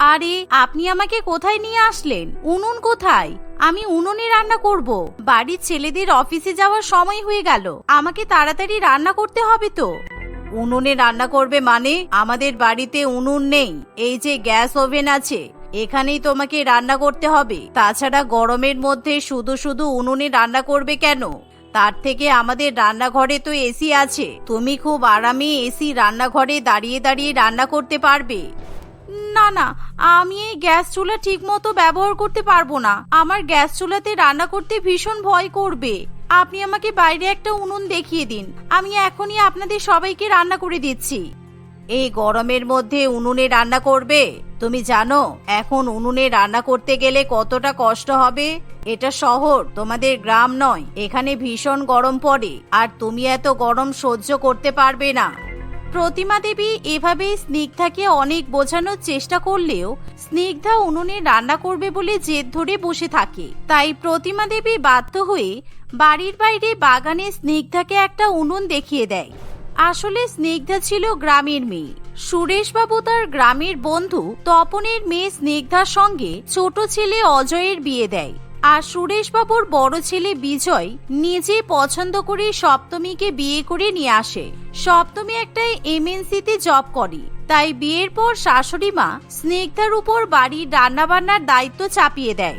আরে, আপনি আমাকে কোথায় নিয়ে আসলেন? উনুন কোথায়? আমি উনুনে রান্না করব। বাড়ির ছেলেদের অফিসে যাওয়ার সময় হয়ে গেল। আমাকে তাড়াতাড়ি রান্না করতে হবে তো। উনুনে রান্না করবে মানে আমাদের বাড়িতে উনুন নেই। এই যে গ্যাস ওভেন আছে, এখানেই তোমাকে রান্না করতে হবে। তাছাড়া গরমের মধ্যে শুধু শুধু উনুনে রান্না করবে কেন? তার থেকে আমাদের রান্নাঘরে তো এসি আছে। তুমি খুব আরামে এসি রান্নাঘরে দাঁড়িয়ে দাঁড়িয়ে রান্না করতে পারবে। না না, আমি এই গ্যাস চুলা ঠিক মতো ব্যবহার করতে পারব না। আমার গ্যাস চুলাতে রান্না করতে ভীষণ ভয় করবে। আপনি আমাকে বাইরে একটা উনুন দেখিয়ে দিন। আমি এখনই আপনাদের সবাইকে রান্না করে দিচ্ছি। এই গরমের মধ্যে উনুনে রান্না করবে? তুমি জানো, এখন উনুনে রান্না করতে গেলে কতটা কষ্ট হবে? এটা শহর, তোমাদের গ্রাম নয়। এখানে ভীষণ গরম পড়ে। আর তুমি এত গরম সহ্য করতে পারবে না। প্রতিমা দেবী এভাবে স্নিগ্ধাকে অনেক বোঝানোর চেষ্টা করলেও স্নিগ্ধা উনুনে রান্না করবে বলে জেদ ধরে বসে থাকে। তাই প্রতিমা দেবী বাধ্য হয়ে বাড়ির বাইরে বাগানে স্নিগ্ধাকে একটা উনুন দেখিয়ে দেয়। আসলে স্নিগ্ধা ছিল গ্রামের মেয়ে। সুরেশবাবু তার গ্রামের বন্ধু তপনের মেয়ে স্নিগ্ধার সঙ্গে ছোট ছেলে অজয়ের বিয়ে দেয়। আর সুরেশবাবুর বড় ছেলে বিজয় নিজে পছন্দ করে সপ্তমীকে বিয়ে করে নিয়ে আসে। সপ্তমী একটা এমএনসিতে জব করে। তাই বিয়ের পর শাশুড়ি মা স্নিগ্ধার উপর বাড়ির রান্নাবান্নার দায়িত্ব চাপিয়ে দেয়।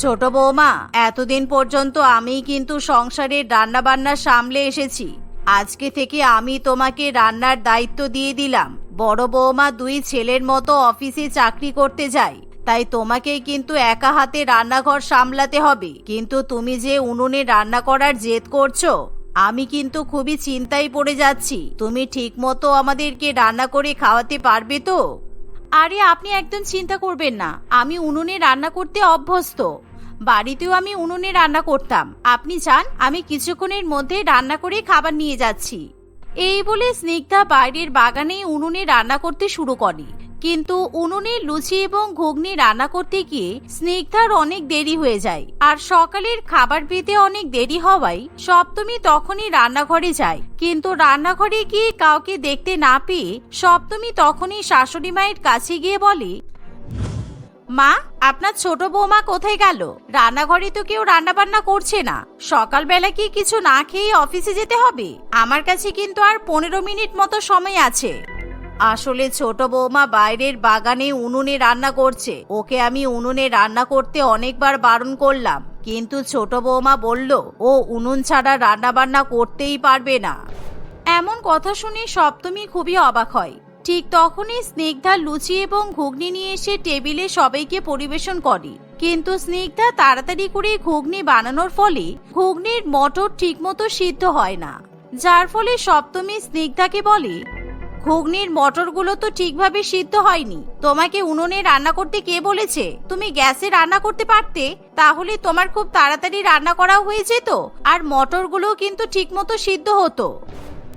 ছোট বৌমা, এতদিন পর্যন্ত আমি কিন্তু সংসারের রান্নাবান্না সামলে এসেছি। আজকে থেকে আমি তোমাকে রান্নার দায়িত্ব দিয়ে দিলাম। বড় বৌমা দুই ছেলের মতো অফিসে চাকরি করতে যায়। তাই তোমাকেই কিন্তু একা হাতে রান্নাঘর সামলাতে হবে। কিন্তু তুমি যে উনুনে রান্না করার জেদ করছ, আমি কিন্তু খুবই চিন্তায় পড়ে যাচ্ছি। তুমি ঠিক মতো আমাদেরকে রান্না করে খাওয়াতে পারবে তো? আরে, আপনি একদম চিন্তা করবেন না। আমি উনুনে রান্না করতে অভ্যস্ত। বাড়িতেও আমি উনুনে রান্না করতাম। আপনি চান আমি কিছুক্ষণের মধ্যে রান্না করে খাবার নিয়ে যাচ্ছি। এই বলে স্নিগ্ধা বাইরের বাগানে উনুনে রান্না করতে শুরু করে। কিন্তু উনুনে লুচি এবং ঘুগনি রান্না করতে গিয়ে স্নিগ্ধার অনেক দেরি হয়ে যায়। আর সকালের খাবার পেতে অনেক দেরি হওয়ায় সপ্তমী তখনই রান্নাঘরে যায়। কিন্তু রান্নাঘরে গিয়ে কাউকে দেখতে না পেয়ে সপ্তমী তখনই শাশুড়ি মায়ের কাছে গিয়ে বলে মা, আপনার ছোট বৌমা কোথায় গেল? রান্নাঘরে তো কেউ রান্না বান্না করছে না। সকালবেলা কি কিছু না খেয়ে অফিসে যেতে হবে? আমার কাছে কিন্তু আর পনেরো মিনিট মতো সময় আছে। আসলে ছোট বৌমা বাইরের বাগানে উনুনে রান্না করছে। ওকে আমি উনুনে রান্না করতে অনেকবার বারণ করলাম। কিন্তু ছোট বৌমা বলল, ও উনুন ছাড়া রান্না বান্না করতেই পারবে না। এমন কথা শুনে সপ্তমী খুবই অবাক হয়। ঠিক তখনই স্নিগ্ধা লুচি এবং ঘুগনি নিয়ে এসে টেবিলে সবাইকে পরিবেশন করে। কিন্তু স্নিগ্ধা তাড়াতাড়ি করে ঘুগনি বানানোর ফলে ঘুগনির মটর ঠিকমতো সিদ্ধ হয় না। যার ফলে সপ্তমী স্নিগ্ধাকে বলে, ঘুগনির মটরগুলো তো ঠিকভাবে সিদ্ধ হয়নি। তোমাকে উনুনে রান্না করতে কে বলেছে? তুমি গ্যাসে রান্না করতে পারতে? তাহলে তোমার খুব তাড়াতাড়ি রান্না করা হয়ে যেত। আর মটরগুলো কিন্তু ঠিকমতো সিদ্ধ হতো।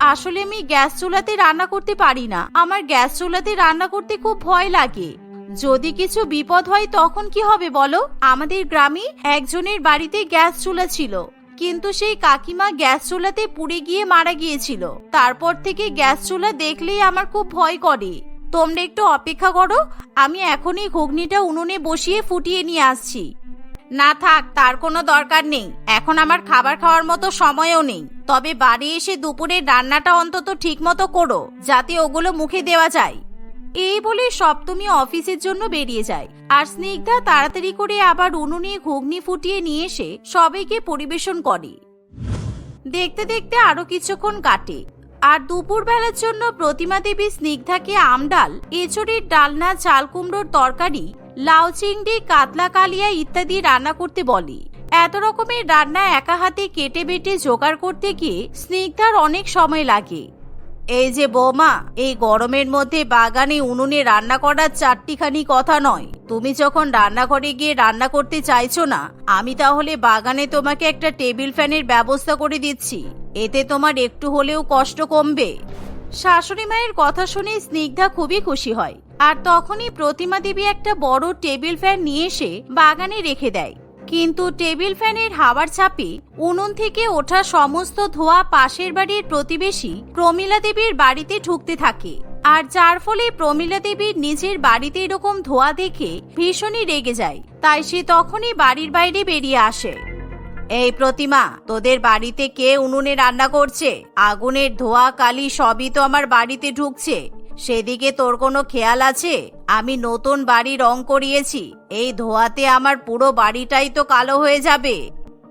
আসলে আমি গ্যাস চুলাতে রান্না করতে পারি না। আমার গ্যাস চুলাতে রান্না করতে খুব ভয় লাগে। যদি কিছু বিপদ হয় তখন কি হবে বলো? আমাদের গ্রামে একজনের বাড়িতে গ্যাস চুলা ছিল। কিন্তু সেই কাকিমা গ্যাস চুলাতে পুড়ে গিয়ে মারা গিয়েছিল। তারপর থেকে গ্যাস চুলা দেখলেই আমার খুব ভয় করে। তোমরা একটু অপেক্ষা করো। আমি এখনই ঘুগনিটা উনুনে বসিয়ে ফুটিয়ে নিয়ে আসছি। না থাক, তার কোনো দরকার নেই। এখন আমার খাবার খাওয়ার মতো সময়ও নেই। তবে বাড়ি এসে দুপুরের রান্নাটা অন্তত ঠিক মতো করো, যাতে ওগুলো মুখে দেওয়া যায়। এই বলে সপ্তমী অফিসের জন্য বেরিয়ে যায়। আর স্নিগ্ধা তাড়াতাড়ি করে আবার উনুনে ঘুগনি ফুটিয়ে নিয়ে এসে সবাইকে পরিবেশন করে। দেখতে দেখতে আরও কিছুক্ষণ কাটে। আর দুপুর বেলার জন্য প্রতিমা দেবী স্নিগ্ধাকে আমডাল, এঁচড়ের ডালনা চাল কুমড়োর তরকারি লাউ চিংড়ি, কাতলা কালিয়া ইত্যাদি রান্না করতে বলে। এত রকমের রান্না একা হাতে কেটে বেটে জোগাড় করতে গিয়ে স্নিগ্ধার অনেক সময় লাগে। এই যে বৌমা, এই গরমের মধ্যে বাগানে উনুনে রান্না করার চারটিখানি কথা নয়। তুমি যখন রান্নাঘরে গিয়ে রান্না করতে চাইছো না, আমি তাহলে বাগানে তোমাকে একটা টেবিল ফ্যানের ব্যবস্থা করে দিচ্ছি। এতে তোমার একটু হলেও কষ্ট কমবে। শাশুড়ি মায়ের কথা শুনে স্নিগ্ধা খুবই খুশি হয়। আর তখনই প্রতিমা দেবী একটা বড় টেবিল ফ্যান নিয়ে এসে বাগানে রেখে দেয়। কিন্তু টেবিল ফ্যানের হাওয়ার চাপে উনুন থেকে ওঠা সমস্ত ধোয়া পাশের বাড়ির প্রতিবেশী প্রমীলা দেবীর বাড়িতে ঢুকতে থাকে। আর যার ফলে প্রমীলা দেবীর নিজের বাড়িতে এরকম ধোয়া দেখে ভীষণই রেগে যায়। তাই সে তখনই বাড়ির বাইরে বেরিয়ে আসে। এই প্রতিমা, তোদের বাড়িতে কে উনুনে রান্না করছে? আগুনের ধোয়া, কালি সবই তো আমার বাড়িতে ঢুকছে। সেদিকে তোর কোনো খেয়াল আছে? আমি নতুন বাড়ি রং করিয়েছি। এই ধোয়াতে আমার পুরো বাড়িটাই তো কালো হয়ে যাবে।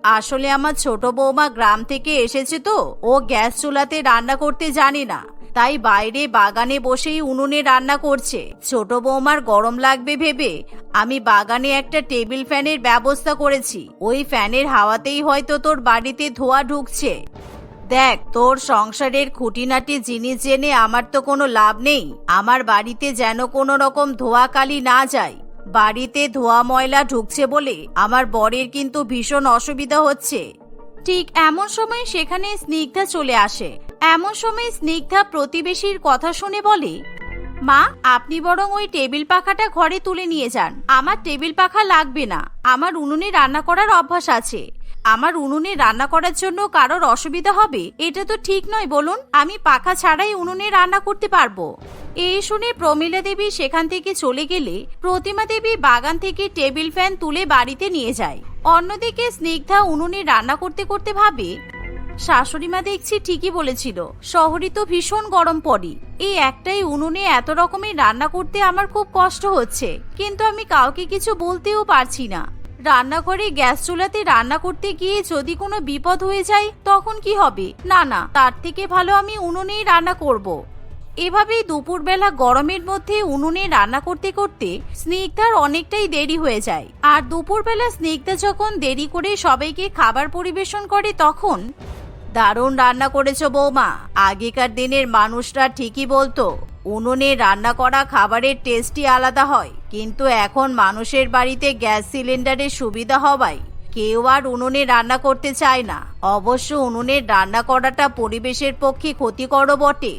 আসলে আমার ছোট বৌমা গ্রাম থেকে এসেছে তো। ও গ্যাস চুলাতে রান্না করতে জানে না। তাই বাইরে বাগানে বসেই উনুনে রান্না করছে। ছোট বৌমার গরম লাগবে ভেবে আমি বাগানে একটা টেবিল ফ্যানের ব্যবস্থা করেছি। ওই ফ্যানের হাওয়াতেই হয়তো তোর বাড়িতে ধোয়া ঢুকছে। দেখ, তোর সংসারের খুঁটিনাটি জিনিস জেনে আমার তো কোনো লাভ নেই। আমার বাড়িতে যেন কোনো রকম ধোয়া কালি না যায়। বাড়িতে ধোয়া ময়লা ঢুকছে বলে আমার বরের কিন্তু ভীষণ অসুবিধা হচ্ছে। ঠিক এমন সময় সেখানে স্নিগ্ধা চলে আসে। এমন সময় স্নিগ্ধা প্রতিবেশীর কথা শুনে বলে, মা, আপনি বরং ওই টেবিল পাখাটা ঘরে তুলে নিয়ে যান। আমার টেবিল পাখা লাগবে না। আমার উনুনে রান্না করার অভ্যাস আছে। আমার উনুনে রান্না করার জন্য কারোর অসুবিধা হবে? এটা তো ঠিক নয়, বলুন। আমি পাখা ছাড়াই উনুনে রান্না করতে পারব। এই শুনে প্রমীলা দেবী সেখান থেকে চলে গেলে প্রতিমা দেবী বাগান থেকে টেবিল ফ্যান তুলে বাড়িতে নিয়ে যায়। অন্যদিকে স্নিগ্ধা উনুনে রান্না করতে করতে ভাবে শাশুড়িমা দেখছি ঠিকই বলেছিল, শহরে তো ভীষণ গরম পড়ে। এই একটাই উনুনে এত রকমের রান্না করতে আমার খুব কষ্ট হচ্ছে। কিন্তু আমি কাউকে কিছু বলতেও পারছি না। রান্নাঘরে গ্যাস চুলাতে রান্না করতে গিয়ে যদি কোনো বিপদ হয়ে যায়, তখন কি হবে না না, তার থেকে ভালো আমি উনুনেই রান্না করব। এভাবেই দুপুরবেলা গরমের মধ্যে উনুনে রান্না করতে করতে স্নিগ্ধার অনেকটাই দেরি হয়ে যায় আর দুপুরবেলা স্নিগ্ধা যখন দেরি করে সবাইকে খাবার পরিবেশন করে, তখন দারুণ রান্না করেছ বৌমা, আগেকার দিনের মানুষরা ঠিকই বলতো উনুনে রান্না করা খাবারের টেস্টই আলাদা হয়। কিন্তু এখন মানুষের বাড়িতে গ্যাস সিলিন্ডারের সুবিধা হওয়ায় কেউ আর উনুনে রান্না করতে চায় না। অবশ্য উনুনের রান্না করাটা পরিবেশের পক্ষে ক্ষতিকরও বটে।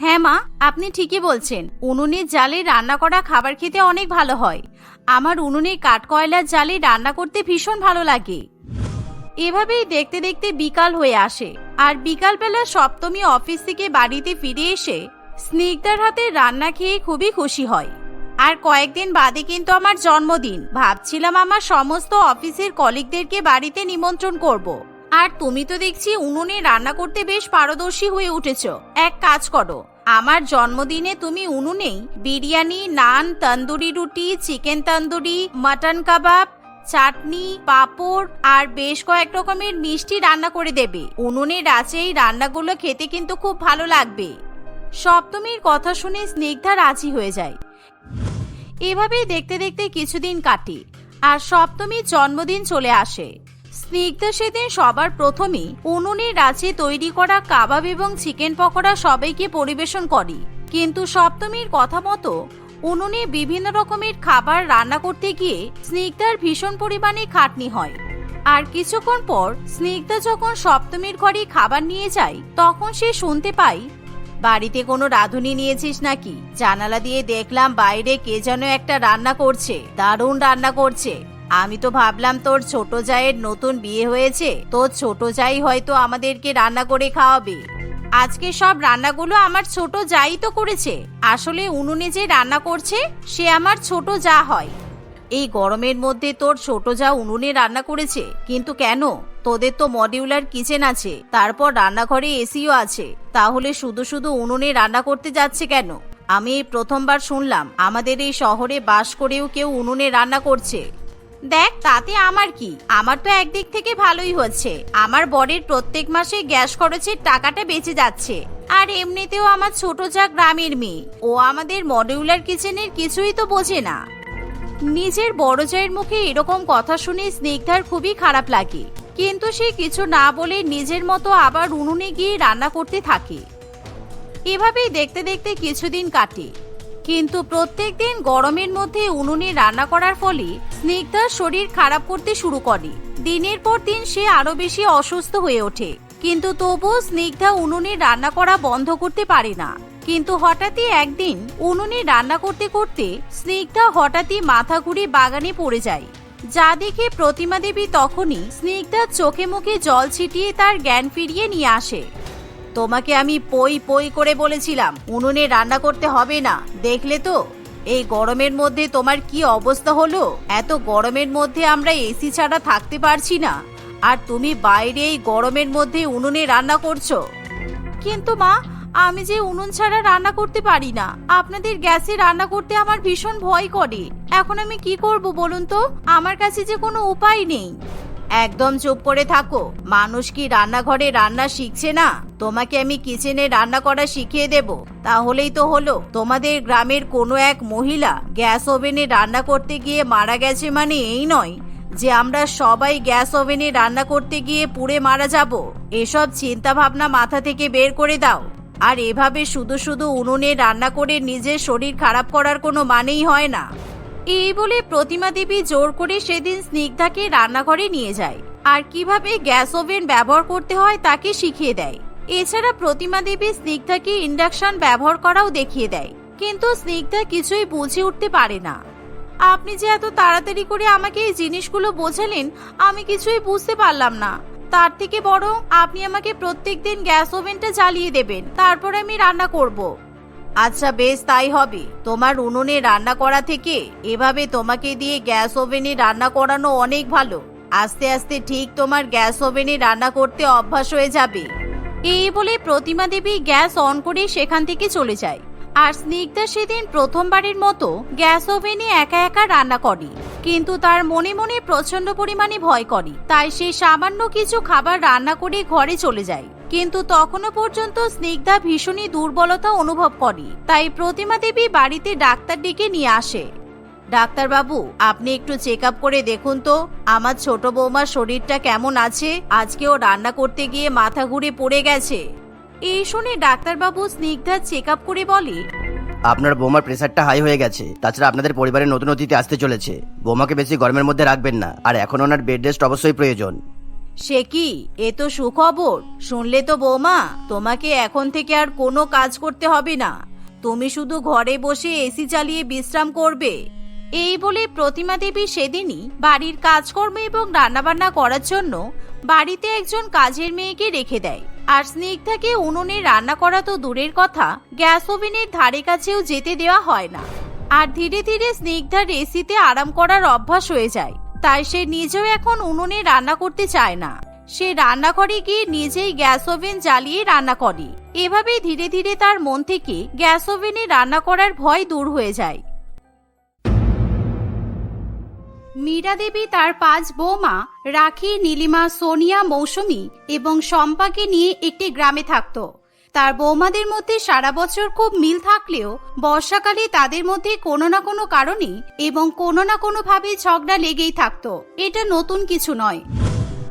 হ্যাঁ মা, আপনি ঠিকই বলছেন। উনুনের জালে রান্না করা খাবার খেতে অনেক ভালো হয়। আমার উনুনে কাঠকয়লার জালে রান্না করতে ভীষণ ভালো লাগে। এভাবেই দেখতে দেখতে বিকাল হয়ে আসে। আর বিকালবেলা সপ্তমী অফিস থেকে বাড়িতে ফিরে এসে স্নিগ্ধার হাতে রান্না খেয়ে খুবই খুশি হয়। আর কয়েকদিন বাদে কিন্তু আমার জন্মদিন। ভাবছিলাম আমার সমস্ত অফিসের কলিগদেরকে বাড়িতে নিমন্ত্রণ করব। আর তুমি তো দেখছি উনুনে রান্না করতে বেশ পারদর্শী হয়ে উঠেছ। এক কাজ করো, আমার জন্মদিনে তুমি উনুনেই বিরিয়ানি, নান, তন্দুরি রুটি, চিকেন তন্দুরি, মাটন কাবাব, চাটনি, পাঁপড় আর বেশ কয়েক রকমের মিষ্টি রান্না করে দেবে। উনুনের আছে এই রান্নাগুলো খেতে কিন্তু খুব ভালো লাগবে। সপ্তমীর কথা শুনে স্নিগ্ধা রাজি হয়ে যায়। এভাবেই দেখতে দেখতে কিছুদিন কাটে আর সপ্তমীর জন্মদিন চলে আসে। স্নিগ্ধা সেদিন সবার প্রথমে উনুনের রাজে তৈরি করা কাবাব এবং চিকেন পকোড়া সবাইকে পরিবেশন করে। কিন্তু সপ্তমীর কথা মতো উনুনে বিভিন্ন রকমের খাবার রান্না করতে গিয়ে স্নিগ্ধার ভীষণ পরিমাণে খাটনি হয়। আর কিছুক্ষণ পর স্নিগ্ধা যখন সপ্তমীর ঘরে খাবার নিয়ে যায়, তখন সে শুনতে পায় বাড়িতে কোনো রাঁধুনি নিয়েছিস নাকি? জানালা দিয়ে দেখলাম বাইরে কে যেন একটা রান্না করছে। দারুণ রান্না করছে। আমি তো ভাবলাম তোর ছোট জায়ের নতুন বিয়ে হয়েছে। তোর ছোট জাই হয়তো আমাদেরকে রান্না করে খাওয়াবে। আজকে সব রান্নাগুলো আমার ছোট যাই তো করেছে। আসলে উনুনে যে রান্না করছে, সে আমার ছোট যা হয়। এই গরমের মধ্যে তোর ছোট যা উনুনে রান্না করেছে, কিন্তু কেন? তোদের তো মডিউলার কিচেন আছে, তারপর রান্নাঘরে এসিও আছে, তাহলে শুধু শুধু উনুনে রান্না করতে যাচ্ছে কেন? আমি প্রথমবার শুনলাম, আমাদের এই শহরে বাস করেও কেউ উনুনে রান্না করছে। দেখ, তাতে আমার কি? আমার তো একদিক থেকে ভালোই হচ্ছে। আমার বরের প্রত্যেক মাসে গ্যাস খরচের টাকাটা বেঁচে যাচ্ছে। আর এমনিতেও আমার ছোট যা গ্রামের মেয়ে, ও আমাদের মডিউলার কিচেনের কিছুই তো বোঝে না। নিজের বড় জায়ের মুখে এরকম কথা শুনে স্নিগ্ধার খুবই খারাপ লাগে। কিন্তু সে কিছু না বলে নিজের মতো আবার উনুনে গিয়ে রান্না করতে থাকে। এভাবেই দেখতে দেখতে কিছুদিন কাটে। কিন্তু প্রত্যেক দিন গরমের মধ্যে উনুনে রান্না করার ফলে স্নিগ্ধার শরীর খারাপ করতে শুরু করে। দিনের পর দিন সে আরও বেশি অসুস্থ হয়ে ওঠে। কিন্তু তবুও স্নিগ্ধা উনুনে রান্না করা বন্ধ করতে পারে না। কিন্তু হঠাৎই একদিন উনুনে রান্না করতে করতে স্নিগ্ধা হঠাৎই মাথা ঘুরে বাগানে পড়ে যায়। যা দেখে প্রতিমা দেবী তখনই স্নিগ্ধার চোখে মুখে জল ছিটিয়ে তার জ্ঞান ফিরিয়ে নিয়ে আসে। তোমাকে আমি পই পই করে বলেছিলাম, উনুনে রান্না করতে হবে না, দেখলে তো? এই গরমের মধ্যে তোমার কি অবস্থা হলো? এত গরমের মধ্যে আমরা এসি ছাড়া থাকতে পারছি না। আর তুমি বাইরে এই গরমের মধ্যে উনুনে রান্না করছ। কিন্তু মা আমি যে উনুন ছাড়া রান্না করতে পারি না। আপনাদের গ্যাসে রান্না করতে আমার ভীষণ ভয় করে। এখন আমি কি করব বলুন তো? আমার কাছে যে কোনো উপায় নেই। একদম চুপ করে থাকো। মানুষ কি রান্নাঘরে রান্না শিখছে না? তোমাকে আমি কিচেনে রান্না করা শিখিয়ে দেব। তাহলেই তো হলো। তোমাদের গ্রামের কোনো এক মহিলা গ্যাস ওভেনে রান্না করতে গিয়ে মারা গেছে মানে এই নয় যে আমরা সবাই গ্যাস ওভেনে রান্না করতে গিয়ে পুড়ে মারা যাব। এসব চিন্তা ভাবনা মাথা থেকে বের করে দাও। আর এভাবে শুধু শুধু উনুনে রান্না করে নিজের শরীর খারাপ করার কোনো মানেই হয় না। এই বলে প্রতিমা দেবী জোর করে সেদিন স্নিগ্ধাকে রান্নাঘরে নিয়ে যায়। আর কীভাবে গ্যাস ওভেন ব্যবহার করতে হয় তাকে শিখিয়ে দেয়। এছাড়া প্রতিমা দেবী স্নিগ্ধাকে ইন্ডাকশন ব্যবহার করাও দেখিয়ে দেয়। কিন্তু স্নিগ্ধা কিছুই বুঝে উঠতে পারে না। আপনি যে এত তাড়াতাড়ি করে আমাকে এই জিনিসগুলো বোঝালেন, আমি কিছুই বুঝতে পারলাম না। তার থেকে বরং আপনি আমাকে প্রত্যেকদিন গ্যাস ওভেনটা জ্বালিয়ে দেবেন, তারপরে আমি রান্না করব। আচ্ছা বেশ, তাই হবে। তোমার উনুনে রান্না করা থেকে এভাবে তোমাকে দিয়ে গ্যাস ওভেনে রান্না করানো অনেক ভালো। আস্তে আস্তে ঠিক তোমার গ্যাস ওভেনে রান্না করতে অভ্যাস হয়ে যাবে। এই বলে প্রতিমা দেবী গ্যাস অন করে সেখান থেকে চলে যায়। আর স্নিগ্ধা সেদিন প্রথমবারের মতো গ্যাস ওভেনে একা একা রান্না করে। কিন্তু তার মনে মনে প্রচণ্ড পরিমাণে ভয় করে। তাই সে সামান্য কিছু খাবার রান্না করে ঘরে চলে যায়। কিন্তু তখনও পর্যন্ত স্নিগ্ধা ভীষণই দুর্বলতা অনুভব করে। তাই প্রতিমা দেবী বাড়িতে ডাক্তার ডেকে নিয়ে আসে। ডাক্তারবাবু, আপনি একটু চেক আপ করে দেখুন তো, আমার ছোট বৌমার শরীরটা কেমন আছে? আজকে ও রান্না করতে গিয়ে মাথা ঘুরে পড়ে গেছে। এই শুনে ডাক্তারবাবু স্নিগ্ধা চেক আপ করে বলে আপনার বৌমার প্রেশারটা হাই হয়ে গেছে তাছাড়া আপনাদের পরিবারের নতুন অতিথি আসতে চলেছে। বৌমাকে বেশি গরমের মধ্যে রাখবেন না আর এখন ওনার বেড রেস্ট অবশ্যই প্রয়োজন। সে কি? এ তো সুখবর। শুনলে তো বৌমা তোমাকে এখন থেকে আর কোনো কাজ করতে হবে না। তুমি শুধু ঘরে বসে এসি চালিয়ে বিশ্রাম করবে। এই বলে প্রতিমা দেবী সেদিনই বাড়ির কাজকর্ম এবং রান্নাবান্না করার জন্য বাড়িতে একজন কাজের মেয়েকে রেখে দেয়। আর স্নিগ্ধাকে উনুনে রান্না করা তো দূরের কথা, গ্যাস ওভেনের ধারে কাছেও যেতে দেওয়া হয় না। আর ধীরে ধীরে স্নিগ্ধার এসিতে আরাম করার অভ্যাস হয়ে যায়। তাই সে নিজেও এখন উনুনে রান্না করতে চায় না। সে রান্নাঘরে গিয়ে নিজেই গ্যাস ওভেন জ্বালিয়ে রান্না করে। এভাবেই ধীরে ধীরে তার মন থেকে গ্যাস ওভেনে রান্না করার ভয় দূর হয়ে যায়। মীরা দেবী তার পাঁচ বৌমা, রাখি, নীলিমা, সোনিয়া, মৌসুমী এবং শম্পাকে নিয়ে একটি গ্রামে থাকত। তার বৌমাদের মধ্যে সারা বছর খুব মিল থাকলেও বর্ষাকালে তাদের মধ্যে কোনো না কোনো কারণে এবং কোনো না কোনোভাবে ঝগড়া লেগেই থাকত। এটা নতুন কিছু নয়।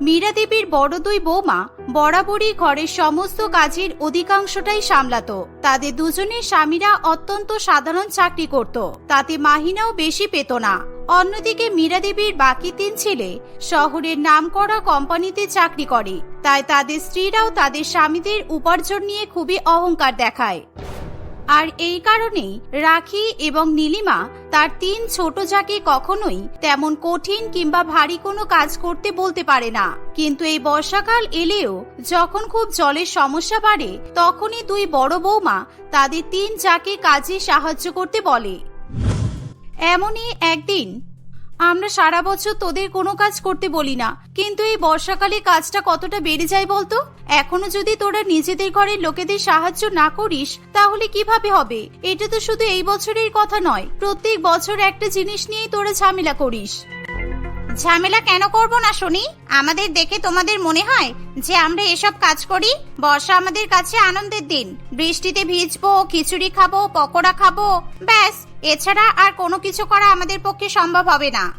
মীরা দেবীর বড় দুই বৌমা বরাবরই ঘরের সমস্ত কাজের অধিকাংশটাই সামলাত। তাদের দুজনের স্বামীরা অত্যন্ত সাধারণ চাকরি করত। তাতে মাহিনাও বেশি পেত না। অন্যদিকে মীরা দেবীর বাকি তিন ছেলে শহরের নামকরা কোম্পানিতে চাকরি করে। তাই তাদের স্ত্রীরাও তাদের স্বামীদের উপার্জন নিয়ে খুবই অহংকার দেখায়। আর এই কারণেই রাখি এবং নীলিমা তার তিন ছোট যাকে কখনোই তেমন কঠিন কিংবা ভারী কোনো কাজ করতে বলতে পারে না। কিন্তু এই বর্ষাকাল এলেও যখন খুব জলের সমস্যা বাড়ে, তখনই দুই বড় বৌমা তাদের তিন যাকে কাজে সাহায্য করতে বলে। এমনই একদিন আমরা সারা বছর তোদের কোনো কাজ করতে বলি না। কিন্তু এই বর্ষাকালে কাজটা কতটা বেড়ে যায় বলতো? এখনও যদি তোরা নিজেদের ঘরের লোকেদের সাহায্য না করিস, তাহলে কীভাবে হবে? এটা তো শুধু এই বছরের কথা নয়, প্রত্যেক বছর একটা জিনিস নিয়েই তোরা ঝামেলা করিস। ঝামেলা কেন করব না, শুনি? আমাদের দেখে তোমাদের মনে হয় যে আমরা এসব কাজ করি? বর্ষা আমাদের কাছে আনন্দের দিন। বৃষ্টিতে ভিজবো, খিচুড়ি খাব, পকোড়া খাব। ব্যাস, এছাড়া আর কোনো কিছু করা আমাদের পক্ষে সম্ভব হবে না।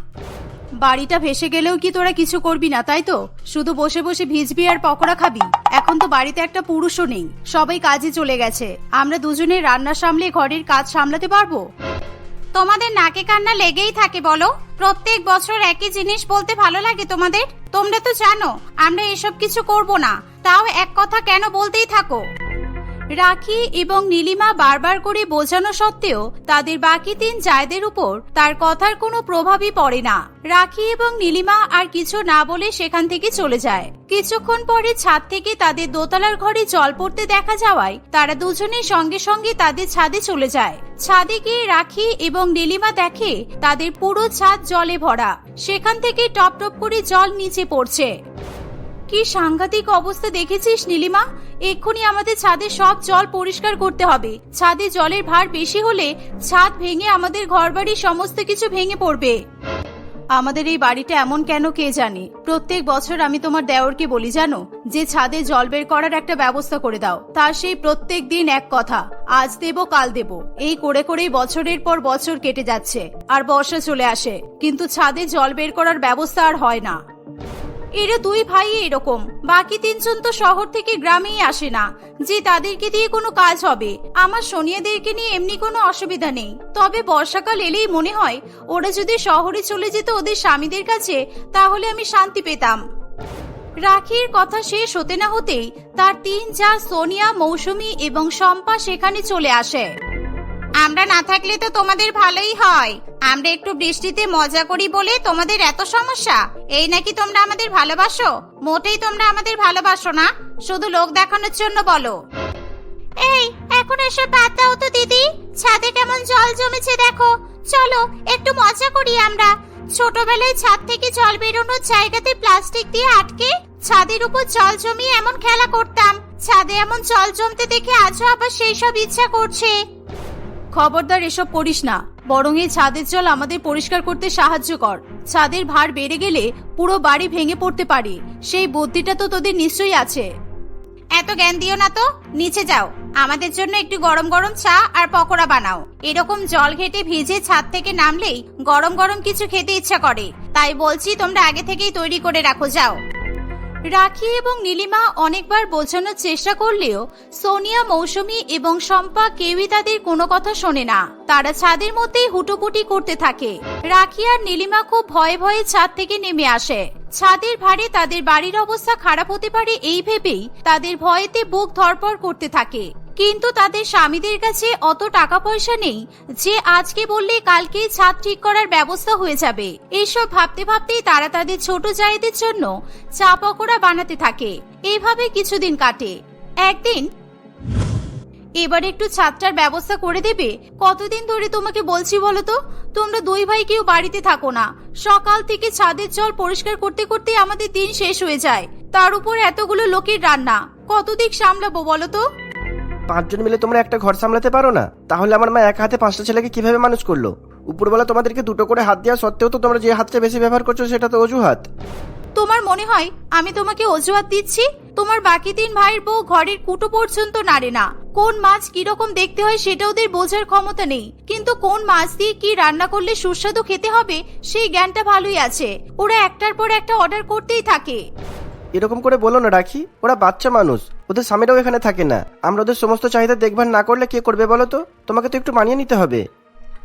বাড়িটা ভেসে গেলেও কি তোরা কিছু করবি না, তাই তো? শুধু বসে বসে ভিজবি আর পকোড়া খাবি। এখন তো বাড়িতে একটা পুরুষও নেই। সবাই কাজে চলে গেছে। আমরা দুজনে রান্না সামলে ঘরের কাজ সামলাতে পারব? তোমাদের নাকে কান্না লেগেই থাকে, বলো। প্রত্যেক বছর একই জিনিস বলতে ভালো লাগে তোমাদের? তোমরা তো জানো, আমরা এসব কিছু করব না। তাও এক কথা কেন বলতেই থাকো? রাখি এবং নীলিমা বারবার করে বোঝানো সত্ত্বেও তাদের বাকি তিন জায়দের উপর তার কথার কোনো প্রভাবই পড়ে না। রাখি এবং নীলিমা আর কিছু না বলে সেখান থেকে চলে যায়। কিছুক্ষণ পরে ছাদ থেকে তাদের দোতলার ঘরে জল পড়তে দেখা যাওয়ায় তারা দুজনের সঙ্গে সঙ্গে তাদের ছাদে চলে যায়। ছাদে গিয়ে রাখি এবং নীলিমা দেখে তাদের পুরো ছাদ জলে ভরা। সেখান থেকে টপ টপ করে জল নিচে পড়ছে। কি সাংঘাতিক অবস্থা দেখেছিস, নীলিমা? এক্ষুনি আমাদের ছাদে সব জল পরিষ্কার করতে হবে। ছাদে জলের ভার বেশি হলে ছাদ ভেঙে আমাদের ঘরবাড়ি সমস্ত কিছু ভেঙে পড়বে। আমাদের এই বাড়িটা এমন কেন কে জানে? প্রত্যেক বছর আমি তোমার দেওরকে বলি, জানো? যে ছাদে জল বের করার একটা ব্যবস্থা করে দাও। তার সেই প্রত্যেক দিন এক কথা, আজ দেব, কাল দেব। এই করে করেই বছরের পর বছর কেটে যাচ্ছে, আর বর্ষা চলে আসে। কিন্তু ছাদে জল বের করার ব্যবস্থা আর হয় না। এরা দুই ভাই এরকম। বাকি তিনজন তো শহর থেকে গ্রামেই আসে না। যে তাদেরকে দিয়ে কোনো কাজ হবে, আমার সোনিয়াদেরকে নিয়ে এমনি কোনো অসুবিধা নেই। তবে বর্ষাকাল এলেই মনে হয়, ওরা যদি শহরে চলে যেত ওদের স্বামীদের কাছে, তাহলে আমি শান্তি পেতাম। রাখির কথা শেষ হতে না হতেই তার তিন যা সোনিয়া, মৌসুমি এবং শম্পা সেখানে চলে আসে। আমরা না থাকলে তো তোমাদের ভালোই হয়। আমরা একটু বৃষ্টিতে মজা করি বলে তোমাদের এত সমস্যা। এই নাকি তোমরা আমাদের ভালোবাসো? মোটেই তোমরা আমাদের ভালোবাসো না। শুধু লোক দেখানোর জন্য বলো। এই, এখন এসব বাদ দাও তো, দিদি। ছাদে কেমন জল জমেছে দেখো। চলো, একটু মজা করি আমরা। ছোটবেলায় ছাদ থেকে জল বেরোনোর জায়গাতে প্লাস্টিক দিয়ে আটকে ছাদের উপর জল জমিয়ে এমন খেলা করতাম। ছাদে এমন জল জমতে দেখে আজও আবার সেই সব ইচ্ছা করছে। খবরদার, এসব করিস না। বরং এই ছাদের জল আমাদের পরিষ্কার করতে সাহায্য কর। ছাদের ভার বেড়ে গেলে পুরো বাড়ি ভেঙে পড়তে পারে। সেই বুদ্ধিটা তো তোদের নিশ্চয়ই আছে। এত জ্ঞান দিও না তো। নিচে যাও। আমাদের জন্য একটু গরম গরম চা আর পকোড়া বানাও। এরকম জল ঘেটে ভিজে ছাদ থেকে নামলেই গরম গরম কিছু খেতে ইচ্ছা করে। তাই বলছি তোমরা আগে থেকেই তৈরি করে রাখো, যাও। রাখি এবং নীলিমা অনেকবার বোঝানোর চেষ্টা করলেও সোনিয়া, মৌসুমী এবং শম্পা কেউই তাদের কোনো কথা শোনে না। তারা ছাদের মধ্যেই হুটোপুটি করতে থাকে। রাখি আর নীলিমা খুব ভয়ে ভয়ে ছাদ থেকে নেমে আসে। ছাদের ভারে তাদের বাড়ির অবস্থা খারাপ হতে পারে এই ভেবেই তাদের ভয়েতে বুক ধরপড় করতে থাকে। কিন্তু তাদের স্বামীদের কাছে অত টাকা পয়সা নেই, যে আজকে বললে কালকে ছাদ ঠিক করার ব্যবস্থা হয়ে যাবে। এইসব ভাবতে ভাবতেই তারা তাদের ছোট জায়েদের জন্য চা পকোড়া বানাতে থাকে। এভাবে কিছুদিন কাটে। একদিন এবার একটু ছাদটার ব্যবস্থা করে দেবে? কতদিন ধরে তোমাকে বলছি বলো তো? তোমরা দুই ভাই কেউ বাড়িতে থাকো না। সকাল থেকে ছাদের জল পরিষ্কার করতে করতে আমাদের দিন শেষ হয়ে যায়। তার উপর এতগুলো লোকের রান্না। কত দিক সামলাবো বলো তো? পাঁচজন মিলে তোমরা একটা ঘর সামলাতে পারো না? তাহলে আমার মা এক হাতে পাঁচটা ছেলেকে কীভাবে মানুষ করল? উপরবেলা তোমাদেরকে দুটো করে হাত দেওয়া সত্ত্বেও তো তোমরা যে হাতটা বেশি ব্যবহার করছ সেটা তো অজুহাত। তোমার মনে হয় আমি তোমাকে অজুহাত দিচ্ছি? তোমার বাকি তিন ভাইয়ের বউ ঘরের কুটো পর্যন্ত নাড়ে না। কোন মাছ কীরকম দেখতে হয় সেটা ওদের বোঝার ক্ষমতা নেই। কিন্তু কোন মাছ দিয়ে কি রান্না করলে সুস্বাদু খেতে হবে, সেই জ্ঞানটা ভালোই আছে। ওরা একটার পর একটা অর্ডার করতেই থাকে। এরকম করে বলো না, রাখি। ওরা বাচ্চা মানুষ। ওদের স্বামীরাও এখানে থাকে না। আমরা ওদের সমস্ত চাহিদা দেখভাল না করলে কে করবে বলো তো? তোমাকে তো একটু মানিয়ে নিতে হবে।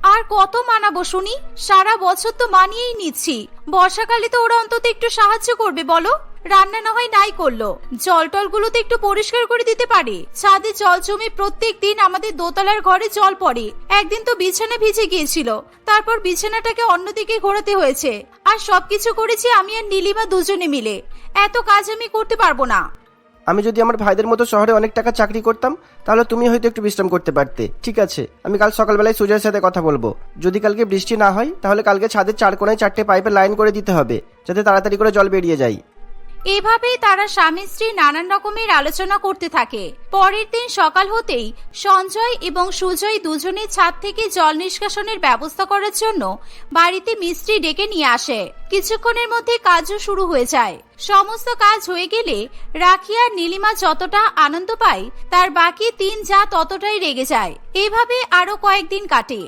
আর কত মানাবো শুনি? সারা বছর তো মানিয়েই নিচ্ছি। বর্ষাকালে তো ওরা অন্তত একটু সাহায্য করবে, বলো? রান্না না হয় নাই করল। জল টলগুলো তো একটু পরিষ্কার করে দিতে পারে। ছাদে জল জমে প্রত্যেক দিন আমাদের দোতলার ঘরে জল পড়ে। একদিন তো বিছানা ভিজে গিয়েছিল। তারপর বিছানাটাকে অন্যদিকে ঘোরাতে হয়েছে। আর সবকিছু করেছি আমি আর নীলিমা দুজনে মিলে। এত কাজ আমি করতে পারব না। আমি যদি আমার ভাইদের মতো শহরে অনেক টাকা চাকরি করতাম, তাহলে তুমি হয়তো একটু বিশ্রাম করতে পারতে। ঠিক আছে, আমি কাল সকালবেলায় সুজয়ের সাথে কথা বলব। যদি কালকে বৃষ্টি না হয়, তাহলে কালকে ছাদের চার কোনায় চারটে পাইপে লাইন করে দিতে হবে, যাতে তাড়াতাড়ি করে জল বেরিয়ে যায়। এভাবেই তারা স্বামী, স্ত্রী নানান রকমের আলোচনা করতে থাকে। পরের দিন সকাল হতেই সঞ্জয় এবং সুজয় দুজনে ছাদ থেকে জল নিষ্কাশনের ব্যবস্থা করার জন্য বাড়িতে মিস্ত্রি ডেকে নিয়ে আসে। কিছুক্ষণের মধ্যে কাজও শুরু হয়ে যায়। সমস্ত কাজ হয়ে গেলে রাখি আর নীলিমা যতটা আনন্দ পায়, তার বাকি তিন যা ততটাই রেগে যায়। এভাবে আরও কয়েকদিন কাটে।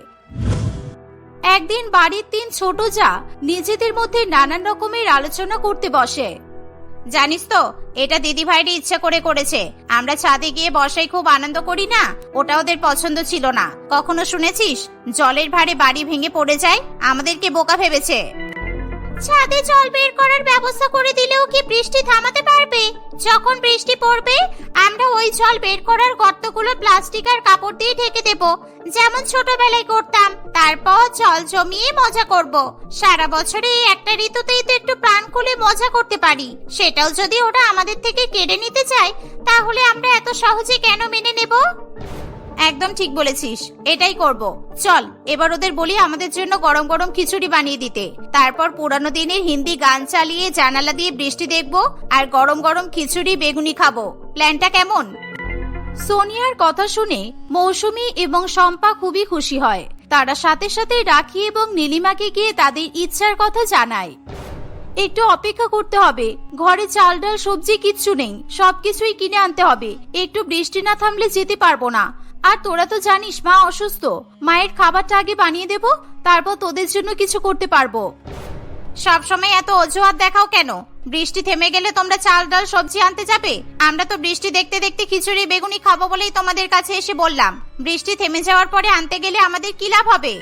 একদিন বাড়ির তিন ছোট যা নিজেদের মধ্যে নানান রকমের আলোচনা করতে বসে। জানিস তো, এটা দিদি ভাইয়ের ইচ্ছা করে করেছে। আমরা ছাদে গিয়ে বসাই খুব আনন্দ করি না? ওটা ওদের পছন্দ ছিল না। কখনো শুনেছিস? জলের ভারে বাড়ি ভেঙে পড়ে যায়, আমাদেরকে বোকা ভেবেছে। ছাদে জল বের করার ব্যবস্থা করে দিলেও কি বৃষ্টি থামাতে পারবে? যখন বৃষ্টি পড়বে, আমরা ওই জল বের করার গর্তগুলো প্লাস্টিক আর কাপড় দিয়ে ঢেকে দেব। যেমন ছোটবেলায় করতাম, তারপর জল জমিয়ে মজা করব। সারা বছরে একটা ঋতুতেই তো একটু প্রাণ খুলে মজা করতে পারি। সেটাও যদি ওরা আমাদের থেকে কেড়ে নিতে চায়, তাহলে আমরা এত সহজে কেন মেনে নেব? একদম ঠিক বলেছিস, এটাই করব। চল, এবার ওদের বলি আমাদের জন্য গরম গরম খিচুড়ি বানিয়ে দিতে। তারপর পুরানো দিনের হিন্দি গান চালিয়ে জানালা দিয়ে বৃষ্টি দেখব আর গরম গরম খিচুড়ি বেগুনি খাব। প্ল্যানটা কেমন? সোনিয়ার কথা শুনে মৌসুমী এবং শম্পা খুবই খুশি হয়। তারা সাথে সাথে রাখি এবং নীলিমাকে গিয়ে তাদের ইচ্ছার কথা জানায়। একটু অপেক্ষা করতে হবে, ঘরে চাল ডাল, সবজি কিচ্ছু নেই, সবকিছুই কিনে আনতে হবে। একটু বৃষ্টি না থামলে যেতে পারব না। আর তোরা তো জানিস, মা অসুস্থ। মায়ের খাবারটা আগে বানিয়ে দেব, তারপর তোদের জন্য কিছু করতে পারব। সব সময় এত অজুহাত দেখাও কেন? বৃষ্টি থেমে গেলে তোমরা চাল ডাল সবজি আনতে যাবে? আমরা তো বৃষ্টি দেখতে দেখতে খিচুড়ি, বেগুনি খাব বলেই তোমাদের কাছে এসে বললাম। বৃষ্টি থেমে যাওয়ার পরে আনতে গেলে আমাদের কি লাভ হবে?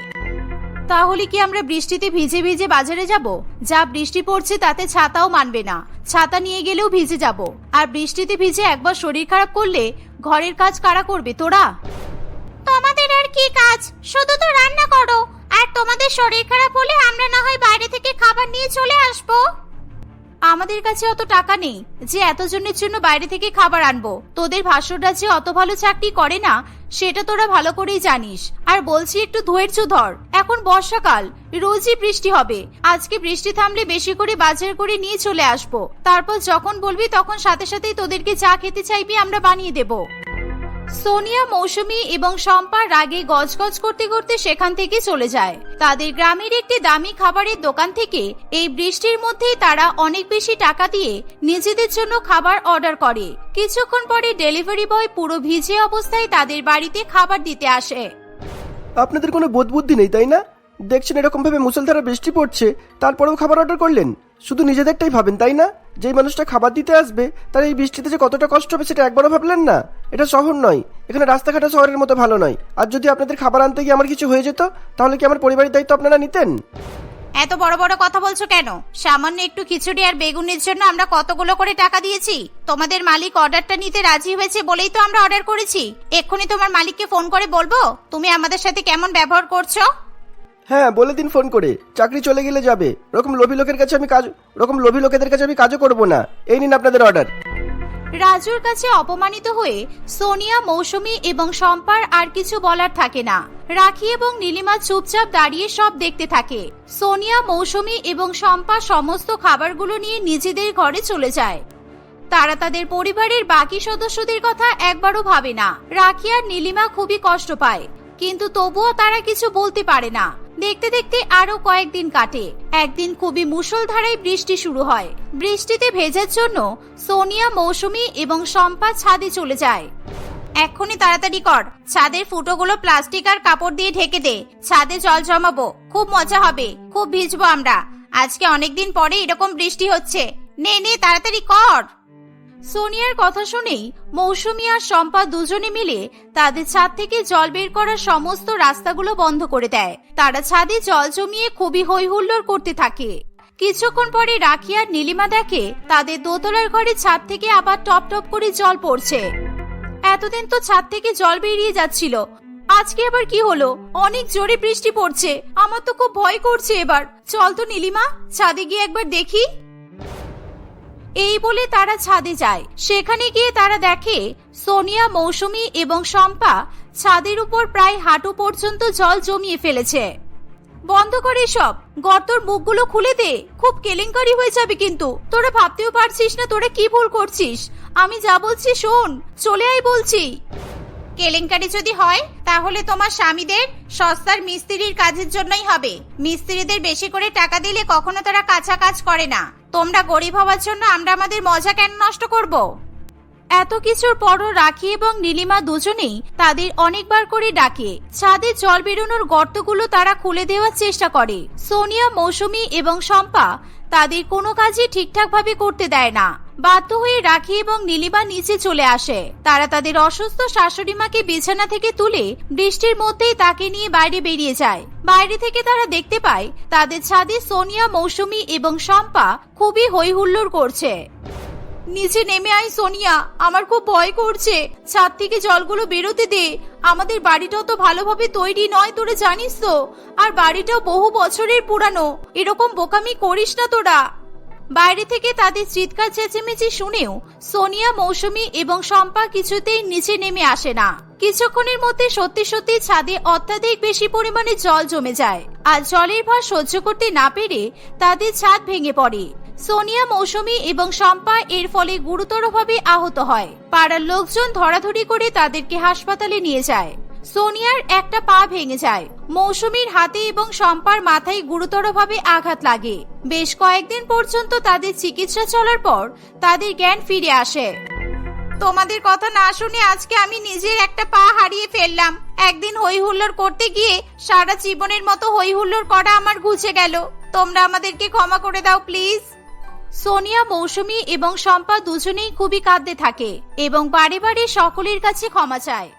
তাহলে কি আমরা বৃষ্টিতে ভিজে ভিজে বাজারে যাব? যা বৃষ্টি পড়ছে তাতে ছাতাও মানবে না। ছাতা নিয়ে গেলেও ভিজে যাব। আর বৃষ্টিতে ভিজে একবার শরীর খারাপ করলে ঘরের কাজ কারা করবে তোরা? তোমাদের আর কি কাজ? শুধু তো রান্না করো। আর তোমাদের শরীর খারাপ হলে আমরা না হয় বাইরে থেকে খাবার নিয়ে চলে আসব? আমাদের কাছে অত টাকা নেই যে এতজনের জন্য বাইরে থেকে খাবার আনব। তোদের ভাষ্যটা যে অত ভালো চাকরি করে না, সেটা তোরা ভালো করেই জানিস। আর বলছি একটু ধৈর্য ধর। এখন বর্ষাকাল, রোজই বৃষ্টি হবে। আজকে বৃষ্টি থামলে বেশি করে বাজার করে নিয়ে চলে আসব। তারপর যখন বলবি তখন সাথে সাথেই তোদেরকে যা খেতে চাইবি আমরা বানিয়ে দেবো। সোনিয়া, মৌসুমী এবং শম্পা রাগে গজগজ করতে করতে সেখান থেকে চলে যায়। তাদের গ্রামের একটি দামি খাবারের দোকান থেকে এই বৃষ্টির মধ্যেই তারা অনেক বেশি টাকা দিয়ে নিজেদের জন্য খাবার অর্ডার করে। কিছুক্ষণ পরে ডেলিভারি বয় পুরো ভিজে অবস্থায় তাদের বাড়িতে খাবার দিতে আসে। আপনাদের কোনো বোধ বুদ্ধি নেই, তাই না? দেখছেন এরকম ভাবে মুসলধারা বৃষ্টি পড়ছে, তারপরেও খাবার অর্ডার করলেন? শুধু নিজেদেরটাই ভাবেন, তাই না? যেই মানুষটা খাবার দিতে আসবে, তার এই বৃষ্টিতে যে কতটা কষ্ট হবে সেটা একবারও ভাবলেন না? এটা শহর নয়। এখানে রাস্তাঘাটও শহরের মতো ভালো নয়। আর যদি আপনাদের খাবার আনতে গিয়ে আমার কিছু হয়ে যেত, তাহলে কি আমার পরিবারের দায়িত্ব আপনারা নিতেন? এত বড় বড় কথা বলছো কেন? সামান্য একটু খিচুড়ি আর বেগুনের জন্য আমরা কতগুলো করে টাকা দিয়েছি? তোমাদের মালিক অর্ডারটা নিতে রাজি হয়েছে বলেই তো আমরা অর্ডার করেছি। এক্ষুনি তোমার মালিককে ফোন করে বলব, তুমি আমাদের সাথে কেমন ব্যবহার করছ? হ্যাঁ বলে দিন ফোন করে। চাকরি চলে গেলে যাবে। ওরকম লোভী লোকের কাছে আমি কাজ, ওরকম লোভী লোকেদের কাছে আমি কাজও করব না। এই নিন আপনাদের অর্ডার রাজুর কাছে অপমানিত হয়ে সোনিয়া, মৌসুমী এবং শম্পার আর কিছু বলার থাকে না। রাখি এবং নীলিমা চুপচাপ দাঁড়িয়ে সব দেখতে থাকে। সোনিয়া, মৌসুমী এবং শম্পা সমস্ত খাবারগুলো নিয়ে নিজেদের ঘরে চলে যায়। তারা তাদের পরিবারের বাকি সদস্যদের কথা একবারও ভাবে না। রাখি আর নীলিমা খুবই কষ্ট পায়, কিন্তু তবুও তারা কিছু বলতে পারে না। দেখতে দেখতে আরও কয়েকদিন কাটে। একদিন খুবই মুষলধারায় বৃষ্টি শুরু হয়। বৃষ্টিতে ভেজার জন্য সোনিয়া, মৌসুমি এবং শম্পা ছাদে চলে যায়। এক্ষুনি তাড়াতাড়ি কর। ছাদের ফুটোগুলো প্লাস্টিক আর কাপড় দিয়ে ঢেকে দে। ছাদে জল জমাবো। খুব মজা হবে। খুব ভিজবো আমরা। আজকে অনেকদিন পরে এরকম বৃষ্টি হচ্ছে। নে নে, তাড়াতাড়ি কর। সোনিয়ার কথা শুনেই মৌসুমী আর শম্পা দুজনে মিলে তাদের ছাদ থেকে জল বের করার সমস্ত রাস্তাগুলো বন্ধ করে দেয়। তারা ছাদে জল জমিয়ে খুবই হই হুল্লোড় করতে থাকে। কিছুক্ষণ পরে রাখি আর নীলিমা দেখে তাদের দোতলার ঘরে ছাদ থেকে আবার টপ টপ করে জল পড়ছে। এতদিন তো ছাদ থেকে জল বেরিয়ে যাচ্ছিল। আজকে আবার কি হলো? অনেক জোরে বৃষ্টি পড়ছে। আমার তো খুব ভয় করছে এবার। চল তো নীলিমা, ছাদে গিয়ে একবার দেখি। এই বলে তারা ছাদে যায়। সেখানে গিয়ে তারা দেখে, সোনিয়া, মৌসুমী এবং শম্পা ছাদের উপর প্রায় হাঁটু পর্যন্ত জল জমিয়ে ফেলেছে। বন্ধ করে সব গর্তর মুখগুলো খুলে দে, খুব কেলেঙ্কারি হয়ে যাবে কিন্তু। তোরা ভাবতেও পারছিস না তোরা কি ভুল করছিস। আমি যা বলছি শোন, চলে আয় বলছি। কেলেঙ্কারি যদি হয়, তাহলে তোমার স্বামীদের সস্তার মিস্ত্রির কাজের জন্যই হবে। মিস্ত্রিদের বেশি করে টাকা দিলে কখনো তারা কাঁচা কাজ করে না। তোমরা গরিব হওয়ার জন্য আমরা আমাদের মজা কেন নষ্ট করব? এত কিছুর পরও রাখি এবং নীলিমা দুজনেই তাদের অনেকবার করে ডাকে। ছাদে জল বেরোনোর গর্তগুলো তারা খুলে দেওয়ার চেষ্টা করে। সোনিয়া, মৌসুমী এবং শম্পা তাদের কোনো কাজই ঠিকঠাকভাবে করতে দেয় না। বাধ্য হয়ে রাখি এবং নীলিমা নিচে চলে আসে। তারা তাদের অসুস্থ শাশুড়ি মাকে বিছানা থেকে তুলে বৃষ্টির মধ্যেই তাকে নিয়ে বাইরে বেরিয়ে যায়। বাইরে থেকে তারা দেখতে পায়, তাদের ছাদে সোনিয়া, মৌসুমি এবং শম্পা খুবই হৈহুল্লোর করছে। নিচে নেমে আয়, সোনিয়া। আমার খুব ভয় করছে। ছাদ থেকে জলগুলো বেরোতে দে। আমাদের বাড়িটাও তো ভালোভাবে তৈরি নয় তোরা জানিস তো? আর বাড়িটাও বহু বছরের পুরানো। এরকম বোকামি করিস না তোরা। বাইরে থেকে তাদের চিৎকার, চেঁচেমেচি শুনেও সোনিয়া, মৌসুমি এবং শম্পা কিছুতেই নিচে নেমে আসে না। কিছুক্ষণের মধ্যে সত্যি সত্যি ছাদে অত্যাধিক বেশি পরিমাণে জল জমে যায়। আর জলের ভার সহ্য করতে না পেরে তাদের ছাদ ভেঙে পড়ে। সোনিয়া মৌসুমি এবং শম্পা এর ফলে গুরুতরভাবে আহত হয়। পাড়ার লোকজন ধরাধরি করে তাদেরকে হাসপাতালে নিয়ে যায়। সোনিয়ার একটা পা ভেঙে যায়। মৌসুমীর হাতে এবং শম্পার মাথায় গুরুতরভাবে আঘাত লাগে। বেশ কয়েকদিন পর্যন্ত তাদের চিকিৎসা চলার পর তাদের জ্ঞান ফিরে আসে। তোমাদের কথা না শুনে আজকে আমি নিজের একটা পা হারিয়ে ফেললাম। একদিন হই হুল্লোড় করতে গিয়ে সারা জীবনের মতো হই হুল্লোড় করা আমার ঘুচে গেল। তোমরা আমাদেরকে ক্ষমা করে দাও, প্লিজ। সোনিয়া, মৌসুমী এবং শম্পা দুজনেই খুবই কাঁদতে থাকে এবং বাড়ি বাড়ি সকলের কাছে ক্ষমা চায়।